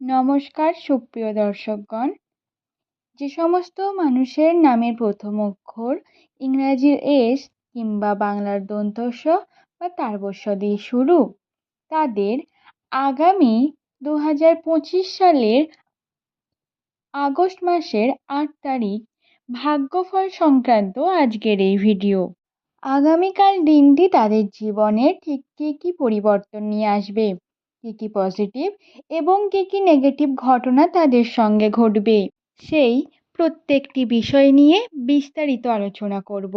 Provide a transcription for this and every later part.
নমস্কার, সুপ্রিয় দর্শকগণ। যে সমস্ত মানুষের নামের প্রথম অক্ষর ইংরাজির এস কিংবা বাংলার দন্তস্ব বা তারবস্য দিয়ে শুরু, তাদের আগামী দু হাজার পঁচিশ সালের আগস্ট মাসের আট তারিখ ভাগ্যফল সংক্রান্ত আজকের এই ভিডিও। আগামীকাল দিনটি তাদের জীবনে ঠিক কী কী পরিবর্তন নিয়ে আসবে? কী কী পজিটিভ এবং কী কী নেগেটিভ ঘটনা তাদের সঙ্গে ঘটবে? সেই প্রত্যেকটি বিষয় নিয়ে বিস্তারিত আলোচনা করব।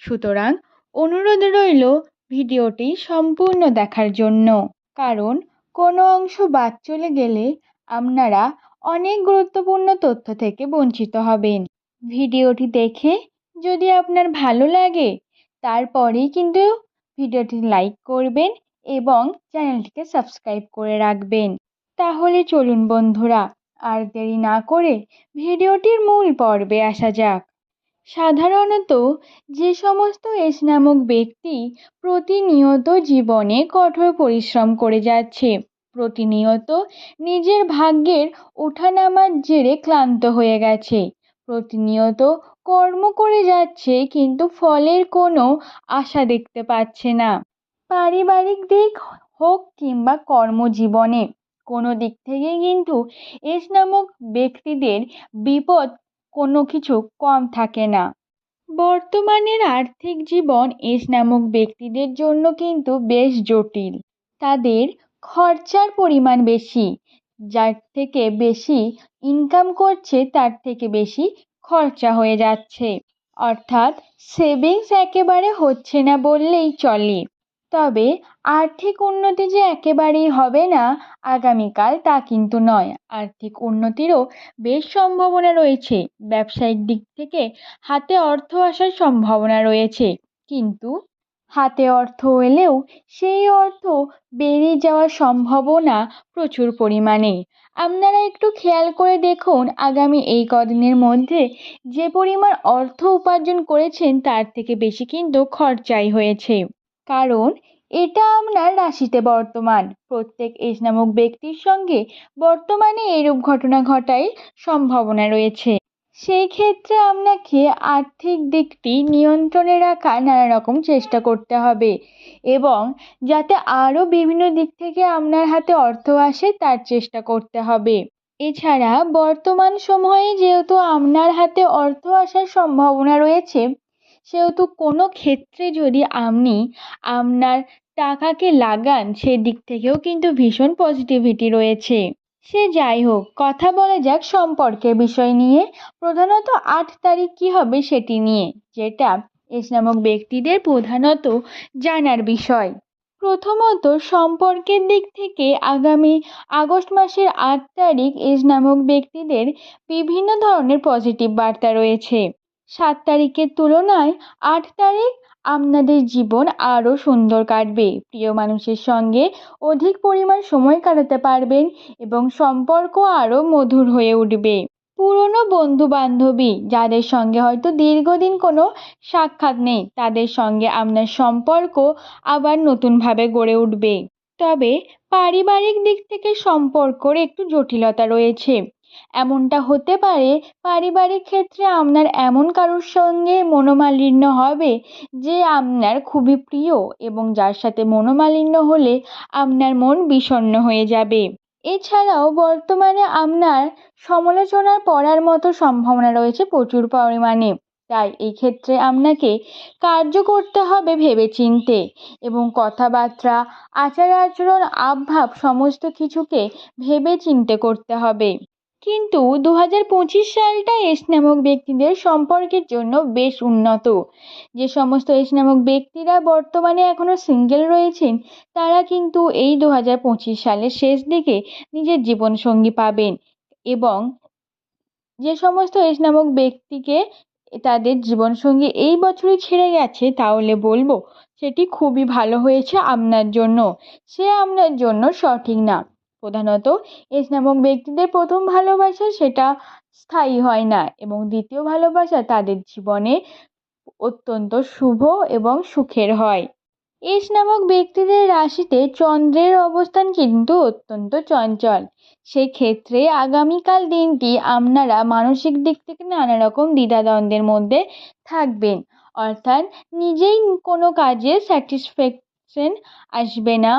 সুতরাং অনুরোধ রইল ভিডিওটি সম্পূর্ণ দেখার জন্য। কারণ কোনো অংশ বাদ চলে গেলে আপনারা অনেক গুরুত্বপূর্ণ তথ্য থেকে বঞ্চিত হবেন। ভিডিওটি দেখে যদি আপনার ভালো লাগে, তারপরেই কিন্তু ভিডিওটি লাইক করবেন এবং চ্যানেলটিকে সাবস্ক্রাইব করে রাখবেন। তাহলে চলুন বন্ধুরা, আর দেরি না করে ভিডিওটির মূল পর্বে আসা যাক। সাধারণত যে সমস্ত এস নামক ব্যক্তি প্রতিনিয়ত জীবনে কঠোর পরিশ্রম করে যাচ্ছে, প্রতিনিয়ত নিজের ভাগ্যের ওঠানামার জেরে ক্লান্ত হয়ে গেছে, প্রতিনিয়ত কর্ম করে যাচ্ছে কিন্তু ফলের কোনো আশা দেখতে পাচ্ছে না। পারিবারিক দিক হোক কিংবা কর্মজীবনে, কোনো দিক থেকে কিন্তু এস নামক ব্যক্তিদের বিপদ কোনো কিছু কম থাকে না। বর্তমানের আর্থিক জীবন এস নামক ব্যক্তিদের জন্য কিন্তু বেশ জটিল। তাদের খরচার পরিমাণ বেশি, যার থেকে বেশি ইনকাম করছে তার থেকে বেশি খরচা হয়ে যাচ্ছে। অর্থাৎ সেভিংস একেবারে হচ্ছে না বললেই চলে। তবে আর্থিক উন্নতি যে একেবারেই হবে না, আগামীকাল তা কিন্তু নয়। আর্থিক উন্নতিরও বেশ সম্ভাবনা রয়েছে। ব্যবসায়িক দিক থেকে হাতে অর্থ আসার সম্ভাবনা রয়েছে। কিন্তু হাতে অর্থ এলেও সেই অর্থ বেরিয়ে যাওয়ার সম্ভাবনা প্রচুর পরিমাণে। আপনারা একটু খেয়াল করে দেখুন আগামী এই কদিনের মধ্যে যে পরিমাণ অর্থ উপার্জন করেছেন তার থেকে বেশি কিন্তু খরচাই হয়েছে। কারণ এটা আপনার রাশিতে বর্তমান। প্রত্যেক এস নামক ব্যক্তির সঙ্গে বর্তমানে এরূপ ঘটনা ঘটাই সম্ভাবনা রয়েছে। সেই ক্ষেত্রে আপনাকে আর্থিক দিকটি নিয়ন্ত্রণে রাখা নানা রকম চেষ্টা করতে হবে এবং যাতে আরও বিভিন্ন দিক থেকে আপনার হাতে অর্থ আসে তার চেষ্টা করতে হবে। এছাড়া বর্তমান সময়ে যেহেতু আপনার হাতে অর্থ আসার সম্ভাবনা রয়েছে সেহেতু কোনো ক্ষেত্রে যদি আপনি আপনার টাকাকে লাগান, সেদিক থেকেও কিন্তু ভীষণ পজিটিভিটি রয়েছে। সে যাই হোক, কথা বলা যাক সম্পর্কের বিষয় নিয়ে। প্রধানত আট তারিখ কী হবে সেটি নিয়ে, যেটা এস নামক ব্যক্তিদের প্রধানত জানার বিষয়। প্রথমত, সম্পর্কের দিক থেকে আগামী আগস্ট মাসের আট তারিখ এস নামক ব্যক্তিদের বিভিন্ন ধরনের পজিটিভ বার্তা রয়েছে। সাত তারিখের তুলনায় আট তারিখ আপনাদের জীবন আরও সুন্দর কাটবে। প্রিয় মানুষের সঙ্গে অধিক পরিমাণ সময় কাটাতে পারবেন এবং সম্পর্ক আরও মধুর হয়ে উঠবে। পুরনো বন্ধু বান্ধবী যাদের সঙ্গে হয়তো দীর্ঘদিন কোনো সাক্ষাৎ নেই, তাদের সঙ্গে আপনার সম্পর্ক আবার নতুনভাবে গড়ে উঠবে। তবে পারিবারিক দিক থেকে সম্পর্কর একটু জটিলতা রয়েছে। এমনটা হতে পারে পারিবারিক ক্ষেত্রে আপনার এমন কারোর সঙ্গে মনোমালিন্য হবে যে আপনার খুবই প্রিয় এবং যার সাথে মনোমালিন্য হলে আপনার মন বিষণ্ণ হয়ে যাবে। এছাড়াও বর্তমানে আপনার সমালোচনার পড়ার মতো সম্ভাবনা রয়েছে প্রচুর পরিমাণে। তাই এই ক্ষেত্রে আপনাকে কার্য করতে হবে ভেবেচিন্তে এবং কথাবার্তা আচার আচরণ আবভাব সমস্ত কিছুকে ভেবে চিন্তে করতে হবে। কিন্তু দু হাজার পঁচিশ সালটা এস নামক ব্যক্তিদের সম্পর্কের জন্য বেশ উন্নত। যে সমস্ত এস নামক ব্যক্তিরা বর্তমানে এখনও সিঙ্গেল রয়েছেন, তারা কিন্তু এই দু হাজার পঁচিশ সালের শেষ দিকে নিজের জীবনসঙ্গী পাবেন এবং যে সমস্ত এস নামক ব্যক্তিকে তাদের জীবনসঙ্গী এই বছরই ছেড়ে গেছে তাহলে বলব, সেটি খুবই ভালো হয়েছে আপনার জন্য। সে আপনার জন্য সঠিক না। প্রধানত এস নামক ব্যক্তিদের প্রথম ভালোবাসা সেটা স্থায়ী হয় না এবং দ্বিতীয় ভালোবাসা তাদের জীবনে অত্যন্ত শুভ এবং সুখের হয়। এস নামক ব্যক্তিদের রাশিতে চন্দ্রের অবস্থান কিন্তু অত্যন্ত চঞ্চল। সেক্ষেত্রে আগামীকাল দিনটি আপনারা মানসিক দিক থেকে নানা রকম দ্বিধাদ্বন্দ্বের মধ্যে থাকবেন। অর্থাৎ নিজেই কোনো কাজে স্যাটিসফ্যাকশন আসবে না।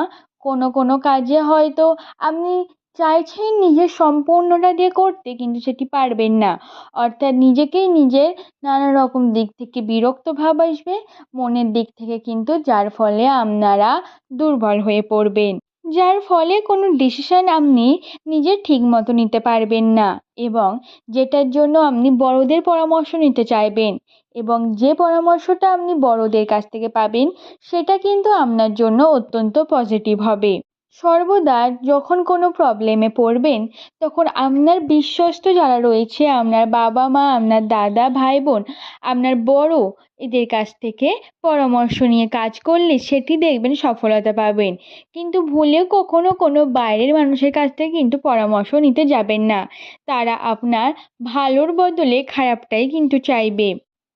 কোনো কোনো কাজে হয়তো আপনি চাইছেন নিজের সম্পূর্ণটা দিয়ে করতে কিন্তু সেটি পারবেন না। অর্থাৎ নিজেকেই নিজের নানা রকম দিক থেকে বিরক্ত ভাব আসবে, মনের দিক থেকে কিন্তু যার ফলে আপনারা দুর্বল হয়ে পড়বেন। যার ফলে কোনো ডিসিশান আপনি নিজে ঠিক মতো নিতে পারবেন না এবং যেটার জন্য আপনি বড়দের পরামর্শ নিতে চাইবেন এবং যে পরামর্শটা আপনি বড়দের কাছ থেকে পাবেন সেটা কিন্তু আপনার জন্য অত্যন্ত পজিটিভ হবে। সর্বদা যখন কোনো প্রবলেমে পড়বেন, তখন আপনার বিশ্বস্ত যারা রয়েছে, আপনার বাবা মা আপনার দাদা ভাই বোন আপনার বড় এদের কাছ থেকে পরামর্শ নিয়ে কাজ করলে সেটি দেখবেন সফলতা পাবেন। কিন্তু ভুলেও কখনো কোনো বাইরের মানুষের কাছ থেকে কিন্তু পরামর্শ নিতে যাবেন না। তারা আপনার ভালোর বদলে খারাপটাই কিন্তু চাইবে।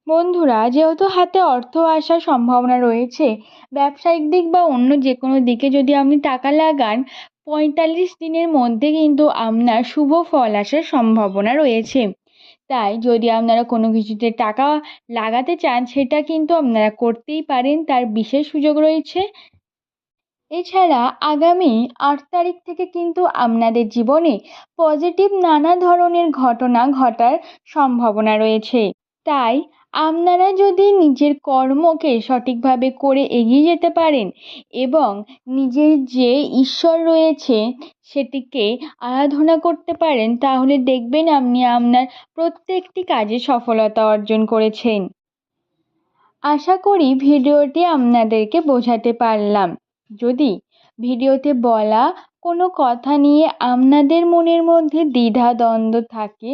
বন্ধুরা, যেহেতু হাতে অর্থ আসার সম্ভাবনা রয়েছে, ব্যবসায়িক দিক বা অন্য যে কোনো দিকে যদি আপনি টাকা লাগান, পঁয়তাল্লিশ দিনের মধ্যে কিন্তু আপনার শুভ ফল আসার সম্ভাবনা রয়েছে। তাই যদি আপনারা কোনো কিছুতে টাকা লাগাতে চান, সেটা কিন্তু আপনারা করতেই পারেন, তার বিশেষ সুযোগ রয়েছে। এছাড়া আগামী আট তারিখ থেকে কিন্তু আপনাদের জীবনে পজিটিভ নানা ধরনের ঘটনা ঘটার সম্ভাবনা রয়েছে। তাই আপনারা যদি নিজের কর্মকে সঠিকভাবে করে এগিয়ে যেতে পারেন এবং নিজের যে ঈশ্বর রয়েছে সেটিকে আরাধনা করতে পারেন, তাহলে দেখবেন আপনি আপনার প্রত্যেকটি কাজে সফলতা অর্জন করেছেন। আশা করি ভিডিওটি আপনাদেরকে বোঝাতে পারলাম। যদি ভিডিওতে বলা কোনো কথা নিয়ে আপনাদের মনের মধ্যে দ্বিধা, দ্বন্দ্ব থাকে,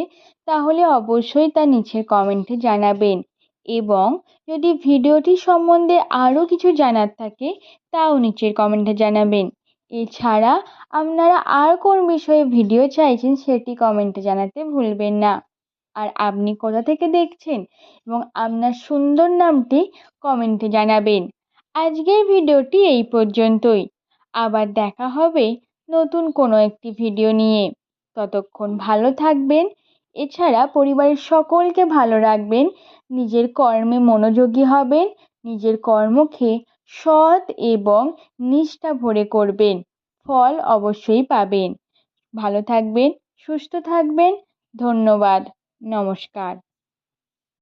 তাহলে অবশ্যই তা নিচের কমেন্টে জানাবেন। এবং যদি ভিডিওটি সম্বন্ধে আরও কিছু জানার থাকে, তাও নিচের কমেন্টে জানাবেন। এছাড়া আপনারা আর কোন বিষয়ে ভিডিও চাইছেন, সেটি কমেন্টে জানাতে ভুলবেন না। আর আপনি কোথা থেকে দেখছেন এবং আপনার সুন্দর নামটি কমেন্টে জানাবেন। আজকের ভিডিওটি এই পর্যন্তই। আবার দেখা হবে নতুন কোনো একটি ভিডিও নিয়ে। ততক্ষণ ভালো থাকবেন। এছাড়া পরিবারের সকলকে ভালো রাখবেন। নিজের কর্মে মনোযোগী হবেন। নিজের কর্মকে সৎ এবং নিষ্ঠা ভরে করবেন। ফল অবশ্যই পাবেন। ভালো থাকবেন, সুস্থ থাকবেন। ধন্যবাদ। নমস্কার।